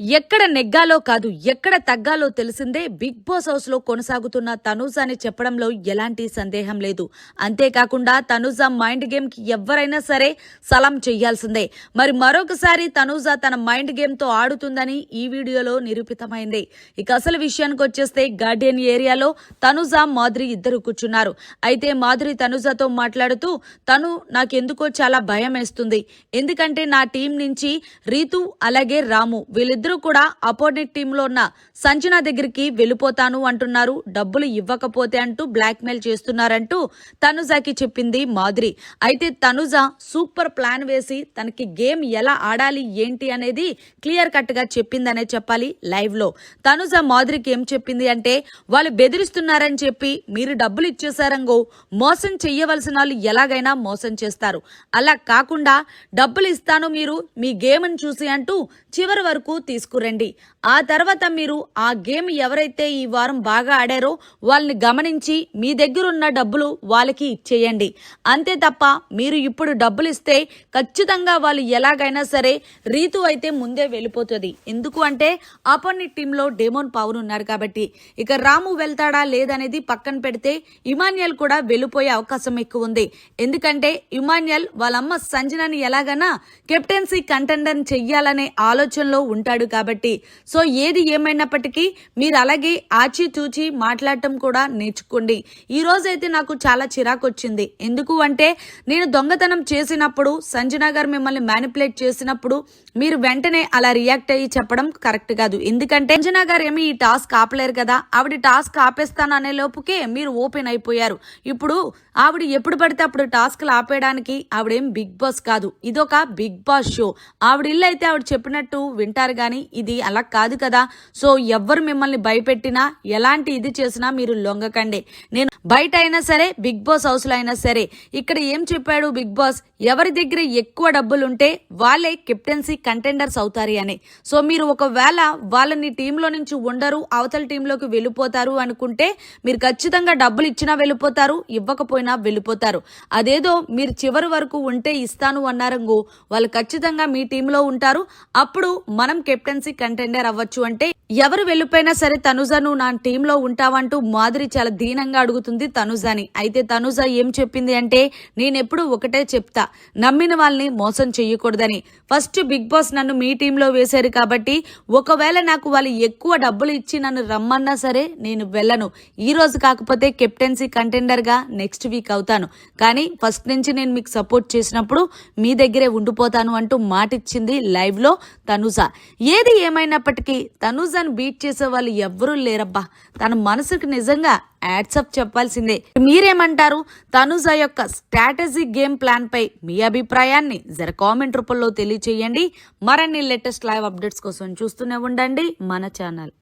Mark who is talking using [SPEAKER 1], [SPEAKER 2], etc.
[SPEAKER 1] ఎక్కడ నెగ్గాలో కాదు ఎక్కడ తగ్గాలో తెలిసిందే బిగ్ బాస్ హౌస్లో కొనసాగుతున్న తనూజ అని చెప్పడంలో ఎలాంటి సందేహం లేదు. అంతేకాకుండా తనూజ మైండ్ గేమ్కి ఎవరైనా సరే సలాం చెయ్యాల్సిందే మరి మరొకసారి తనూజ తన మైండ్ గేమ్తో ఆడుతుందని ఈ వీడియోలో నిరూపితమైంది. ఇక అసలు విషయానికి వచ్చేస్తే గార్డియన్ ఏరియాలో తనూజ మాధురి ఇద్దరు కూర్చున్నారు. అయితే మాధురి తనూజతో మాట్లాడుతూ తను నాకెందుకో చాలా భయం వేస్తుంది ఎందుకంటే నా టీం నుంచి రీతు అలాగే రాము వీళ్ళిద్దరు కూడా అపోనెంట్ టీంలో ఉన్న సంజన దగ్గరికి వెళ్ళిపోతాను అంటున్నారు. డబ్బులు ఇవ్వకపోతే అంటూ బ్లాక్ మెయిల్ చేస్తున్నారంటూ తనుజాకి చెప్పింది మాధురి అయితే తనుజ సూపర్ ప్లాన్ వేసి తనకి గేమ్ ఎలా ఆడాలి ఏంటి అనేది క్లియర్ కట్గా చెప్పిందనే చెప్పాలి లైవ్లో తనుజ మాధురికి ఏం చెప్పింది అంటే వాళ్ళు బెదిరిస్తున్నారని చెప్పి మీరు డబ్బులు ఇచ్చేసారంగో మోసం చెయ్యవలసిన వాళ్ళు ఎలాగైనా మోసం చేస్తారు. అలా కాకుండా డబ్బులు ఇస్తాను మీరు మీ గేమ్ని చూసి అంటూ చివరి వరకు తీసుకురండి. ఆ తర్వాత మీరు ఆ గేమ్ ఎవరైతే ఈ వారం బాగా ఆడారో వాళ్ళని గమనించి మీ దగ్గర ఉన్న డబ్బులు వాళ్ళకి ఇచ్చేయండి. అంతే తప్ప మీరు ఇప్పుడు డబ్బులు ఇస్తే ఖచ్చితంగా వాళ్ళు ఎలాగైనా సరే రీతు అయితే ముందే వెళ్ళిపోతుంది. ఎందుకు అంటే ఆపోజిట్ టీంలో డేమోన్ పవన్ ఉన్నాడు కాబట్టి. ఇక రాము వెళ్తాడా లేదనేది పక్కన పెడితే ఇమాన్యుయల్ కూడా వెళ్ళిపోయే అవకాశం ఎక్కువ ఉంది. ఎందుకంటే ఇమాన్యుయల్ వాళ్ళమ్మ సంజనని ఎలాగైనా కెప్టెన్సీ కంటెండర్ చెయ్యాలనే ఆలోచనలో ఉంటాడు. కాబట్టి. సో ఏది ఏమైనప్పటికీ మీరు అలాగే ఆచితూచి మాట్లాడటం కూడా నేర్చుకోండి. ఈ అయితే నాకు చాలా చిరాకు వచ్చింది ఎందుకు అంటే నేను దొంగతనం చేసినప్పుడు సంజన గారు మిమ్మల్ని మ్యానిపులేట్ చేసినప్పుడు మీరు వెంటనే అలా రియాక్ట్ అయ్యి చెప్పడం కరెక్ట్ కాదు. ఎందుకంటే సంజన గారు ఏమి ఈ టాస్క్ ఆపలేరు కదా. ఆవిడ టాస్క్ ఆపేస్తాను అనే లోపుకే మీరు ఓపెన్ అయిపోయారు. ఇప్పుడు ఆవిడ ఎప్పుడు పడితే అప్పుడు టాస్క్లు ఆపేయడానికి ఆవిడేం బిగ్ బాస్ కాదు. ఇదొక బిగ్ బాస్ షో ఆవిడ ఇల్లు అయితే ఆవిడ చెప్పినట్టు వింటారు కానీ ఇది అలా కాదు కదా. సో ఎవ్వరు మిమ్మల్ని భయపెట్టినా ఎలాంటి ఇది చేసినా మీరు లొంగకండి. నేను బయట అయినా సరే బిగ్ బాస్ హౌస్లో అయినా సరే ఇక్కడ ఏం చెప్పాడు బిగ్ బాస్? ఎవరి దగ్గర ఎక్కువ డబ్బులు ఉంటే వాళ్ళే కెప్టెన్సీ కంటెండర్స్ అవుతారు అని. సో మీరు ఒకవేళ వాళ్ళని టీంలో నుంచి ఉండరు అవతల టీంలోకి వెళ్ళిపోతారు అనుకుంటే మీరు ఖచ్చితంగా డబ్బులు ఇచ్చినా వెళ్ళిపోతారు ఇవ్వకపోయినా వెళ్ళిపోతారు. అదేదో మీరు చివరి వరకు ఉంటే ఇస్తాను అన్నారంగు వాళ్ళు ఖచ్చితంగా మీ టీంలో ఉంటారు. అప్పుడు మనం కెప్టెన్సీ కంటెండర్ అవ్వచ్చు అంటే ఎవరు వెళ్ళిపోయినా సరే తనుజ నువ్వు నా టీంలో ఉంటావంటూ మాధురి చాలా దీనంగా అడుగుతుంది తనుజని. అయితే తనుజ ఏం చెప్పింది అంటే నేనెప్పుడు ఒకటే చెప్తా నమ్మిన వాళ్ళని మోసం చెయ్యకూడదని. ఫస్ట్ బిగ్ బాస్ నన్ను మీ టీంలో వేశారు కాబట్టి ఒకవేళ నాకు వాళ్ళు ఎక్కువ డబ్బులు ఇచ్చి నన్ను రమ్మన్నా సరే నేను వెళ్ళను. ఈ రోజు కాకపోతే కెప్టెన్సీ కంటెండర్గా నెక్స్ట్ వీక్ అవుతాను. కానీ ఫస్ట్ నుంచి నేను మీకు సపోర్ట్ చేసినప్పుడు మీ దగ్గరే ఉండిపోతాను అంటూ మాటిచ్చింది లైవ్లో తనుజ. ఏది ఏమైనప్పటికీ తనుజ తనుజను బీట్ చేసే వాళ్ళు ఎవ్వరూ లేరబ్బా. తన మనసుకు నిజంగా యాడ్సప్ చెప్పాల్సిందే. మీరేమంటారు? తనుజ యొక్క స్ట్రాటజీ గేమ్ ప్లాన్ పై మీ అభిప్రాయాన్ని జర కామెంట్ రూపంలో తెలియచేయండి. మరిన్ని లేటెస్ట్ లైవ్ అప్డేట్స్ కోసం చూస్తూనే ఉండండి మన ఛానల్.